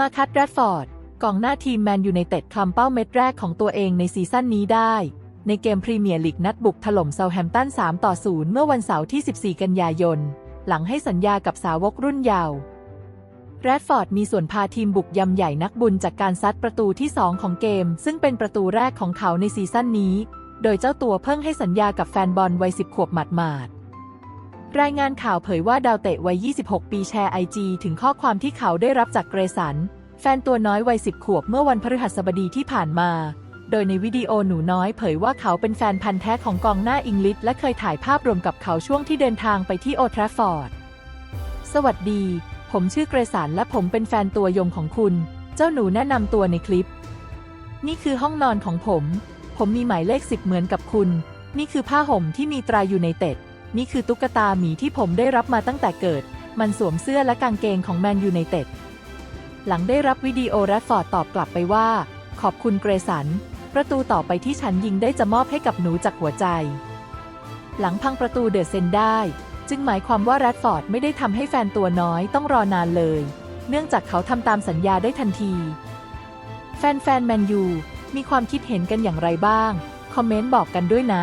มาคัตแรดฟอร์ดกองหน้าทีมแมนยูไนเต็ดคลำเป้าเม็ดแรกของตัวเองในซีซั่นนี้ได้ ในเกมพรีเมียร์ลีกนัดบุกถล่มเซาแฮมตัน 3 ต่อ 0 เมื่อวันเสาร์ที่ 14 กันยายน หลังให้สัญญากับสาวกรุ่นเยาว์แรดฟอร์ดมีส่วนพาทีมบุกยำใหญ่นักบุญจากการซัดประตูที่ 2 ของเกม ซึ่งเป็นประตูแรกของเขาในซีซั่นนี้ โดยเจ้าตัวเพิ่งให้สัญญากับแฟนบอลวัย 10 ขวบหมาดๆ รายงานข่าวเผยว่าดาวเตะวัย 26 ปีแชร์ไอจีถึงข้อความที่เขาได้รับจากเกรสัน แฟนตัวน้อยวัย 10 ขวบเมื่อวันพฤหัสบดีที่ผ่านมา โดยในวิดีโอหนูน้อยเผยว่าเขาเป็นแฟนพันธ์แท้ของกองหน้าอังกฤษและเคยถ่ายภาพรวมกับเขาช่วงที่เดินทางไปที่โอทราฟอร์ด สวัสดี ผมชื่อเกรสันและผมเป็นแฟนตัวยงของคุณ เจ้าหนูแนะนำตัวในคลิป นี่คือห้องนอนของผม ผมมีหมายเลขสิบเหมือนกับคุณ นี่คือผ้าห่มที่มีตราอยูไนเต็ด นี่คือตุ๊กตาหมีที่ผมได้รับมาตั้งแต่เกิด มันสวมเสื้อและกางเกงของแมนยูไนเต็ด หลังได้รับวิดีโอแรดฟอร์ดตอบกลับไปว่า ขอบคุณเกรสัน ประตูต่อไปที่ฉันยิงได้จะมอบให้กับหนูจากหัวใจ หลังพังประตูเดอะเซนได้ จึงหมายความว่าแรดฟอร์ดไม่ได้ทำให้แฟนตัวน้อยต้องรอนานเลย เนื่องจากเขาทำตามสัญญาได้ทันที แฟนๆแมนยูมีความคิดเห็นกันอย่างไรบ้าง คอมเมนต์บอกกันด้วยนะ